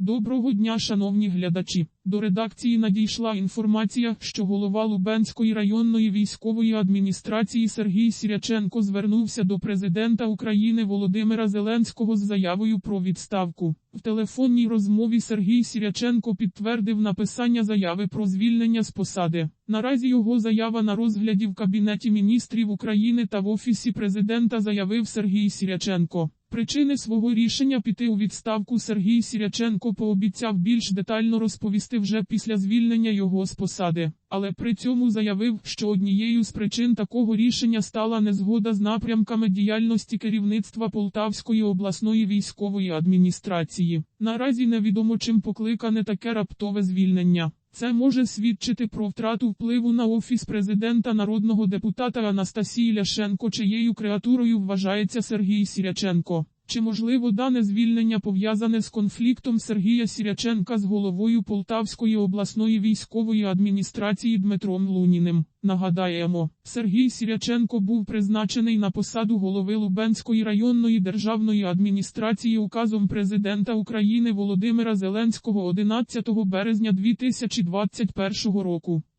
Доброго дня, шановні глядачі. До редакції надійшла інформація, що голова Лубенської районної військової адміністрації Сергій Сіряченко звернувся до президента України Володимира Зеленського з заявою про відставку. В телефонній розмові Сергій Сіряченко підтвердив написання заяви про звільнення з посади. Наразі його заява на розгляді в Кабінеті міністрів України та в Офісі президента заявив Сергій Сіряченко. Причини свого рішення піти у відставку Сергій Сіряченко пообіцяв більш детально розповісти вже після звільнення його з посади, але при цьому заявив, що однією з причин такого рішення стала незгода з напрямками діяльності керівництва Полтавської обласної військової адміністрації. Наразі невідомо чим покликане таке раптове звільнення. Це може свідчити про втрату впливу на офіс президента народного депутата Анастасії Ляшенко, чиєю креатурою вважається Сергій Сіряченко. Чи можливо дане звільнення пов'язане з конфліктом Сергія Сіряченка з головою Полтавської обласної військової адміністрації Дмитром Луніним? Нагадаємо, Сергій Сіряченко був призначений на посаду голови Лубенської районної державної адміністрації указом президента України Володимира Зеленського 11 березня 2021 року.